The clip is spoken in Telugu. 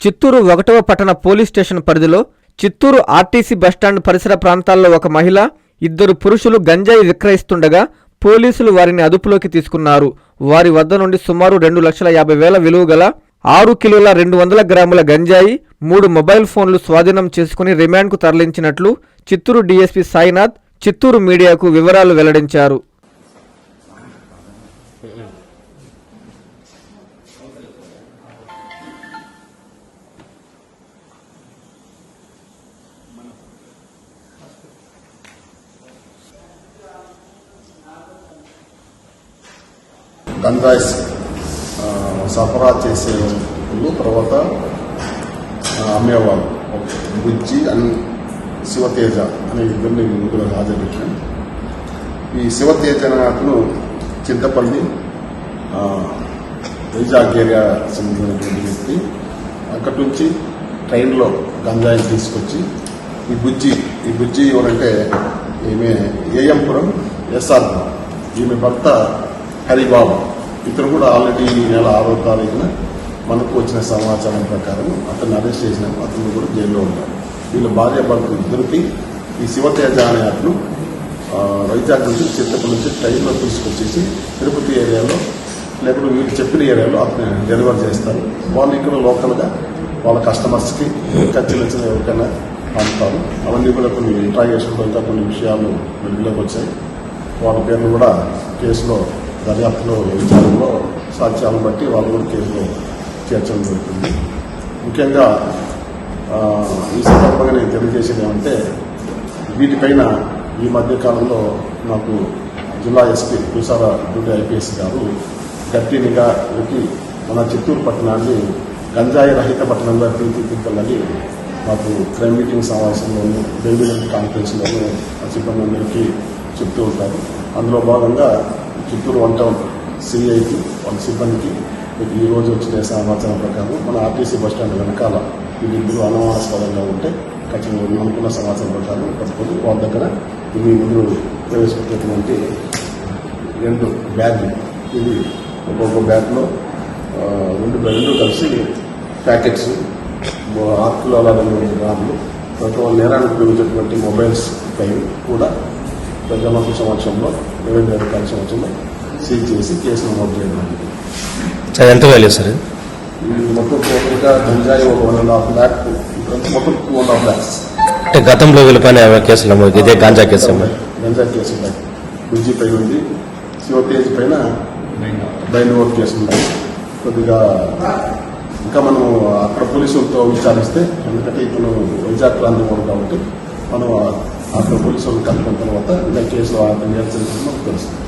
చిత్తూరు ఒకటవ పట్టణ పోలీస్ స్టేషన్ పరిధిలో చిత్తూరు ఆర్టీసీ బస్టాండ్ పరిసర ప్రాంతాల్లో ఒక మహిళ ఇద్దరు పురుషులు గంజాయి విక్రయిస్తుండగా పోలీసులు వారిని అదుపులోకి తీసుకున్నారు. వారి వద్ద నుండి సుమారు రెండు లక్షల యాభై వేల విలువ గల ఆరు కిలోల రెండు వందల గ్రాముల గంజాయి మూడు మొబైల్ ఫోన్లు స్వాధీనం చేసుకుని రిమాండ్కు తరలించినట్లు చిత్తూరు డీఎస్పీ సాయినాథ్ చిత్తూరు మీడియాకు వివరాలు వెల్లడించారు. గంజాయిస్ సరఫరా చేసే వాళ్ళు తర్వాత అమ్మేవాళ్ళు. బుజ్జి అండ్ శివతేజ అనే ఇద్దరిని ఇందులో హాజరుపెట్టాను ఈ శివతేజ అనే అతను చింతపల్లి వైజాగ్ ఏరియా చెందినటువంటి వ్యక్తి. అక్కడి నుంచి ట్రైన్లో గంజాయిని తీసుకొచ్చి ఈ బుజ్జి ఈ బుజ్జి ఎవరంటే ఈమె ఏఎంపురం ఎస్ఆర్పురం ఈమె భర్త హరిబాబు. ఇతను కూడా ఆల్రెడీ ఈ నెల ఆరో తారీఖున మనకు వచ్చిన సమాచారం ప్రకారం అతన్ని అరెస్ట్ చేసినాం అతను కూడా జైల్లో ఉన్నాడు. వీళ్ళ భార్య భర్తలు ఇద్దరికి ఈ శివతేజ అనే అతను వైజాగ్ నుంచి చిత్తపల్లి నుంచి ట్రైన్లో తీసుకొచ్చేసి తిరుపతి ఏరియాలో లేకపోతే వీళ్ళు చెప్పిన ఏరియాలో అతను డెలివర్ చేస్తారు. వాళ్ళు ఇక్కడ లోకల్గా వాళ్ళ కస్టమర్స్కి ఖర్చులు వచ్చిన ఎవరికైనా పంపుతారు. అవన్నీ కూడా కొన్ని ఇంట్రాగేషన్లో ఇంకా కొన్ని విషయాలు వెలుగులోకి వచ్చాయి. వాళ్ళ పేర్లు కూడా కేసులో దర్యాప్తులో విచారణలో సాక్ష్యాలను బట్టి వాళ్ళు కూడా కేసులో చేర్చడం జరుగుతుంది. ముఖ్యంగా ఈ సందర్భంగా నేను తెలియజేసేది ఏమంటే వీటిపైన ఈ మధ్యకాలంలో నాకు జిల్లా ఎస్పీ తుషార డ్యూటీ ఐపీఎస్ గారు గట్టి నిఘా పెట్టి మన చిత్తూరు పట్టణాన్ని గంజాయి రహిత పట్టణంగా తీర్చిదిద్దాలని మాకు క్రైమ్ మీటింగ్ సమావేశంలోనూ డైలీ కాన్ఫరెన్స్లోనూ ఆ సిబ్బంది అందరికీ చెప్తూ ఉంటారు. అందులో భాగంగా చిత్తూరు వన్ టౌన్ సిఐకి వాళ్ళ సిబ్బందికి. మీకు ఈ రోజు వచ్చిన సమాచారం ప్రకారం మన ఆర్టీసీ బస్ స్టాండ్ వెనకాల వీళ్ళిద్దరూ అనుమానాస్పదంగా ఉంటే ఖచ్చితంగా అనుకున్న సమాచారం ప్రకారం పట్టుకొని వాళ్ళ దగ్గర ఇవి ముందు ప్రవేశపెట్టినటువంటి రెండు బ్యాగ్లు. ఇవి ఒక్కొక్క బ్యాగ్లో రెండు రెండు కలిసి ప్యాకెట్స్ ఆర్కులు అలాగే కిలోల రెండు గ్రాములు తర్వాత వాళ్ళ నేరానికి ఉపయోగించేటువంటి మొబైల్స్ పై కూడా పెద్దలకు సంవత్సరంలో రెవెన్యూ అధికారి సంవత్సరంలో సీజ్ చేసి కేసు నమోదు చేయడం ఎంత వాల్యూ సార్ మొత్తం టోటల్గా గంజాయి ఒక వన్ అండ్ హాఫ్ ల్యాక్ మొత్తం టూ అండ్ హాఫ్ ల్యాక్స్ అంటే గతంలో వీళ్ళపైన కేసులు నమోదు ఇదే గాంజా కేసు? గంజాయి కేసు ఉన్నాయి. బుజ్జి పైన ఉంది శివతేజ్ పైన బైండ్ ఓవర్ కేసు ఉంది. కొద్దిగా ఇంకా మనం అక్కడ పోలీసులతో విచారిస్తే ఎందుకంటే ఇతను వైజాగ్ ప్రాంతం కాబట్టి మనం అక్కడ పోలీసులు కనుక్కున్న తర్వాత ఇంకా కేసులో అతను నేర్చుకుంటే తెలుస్తుంది.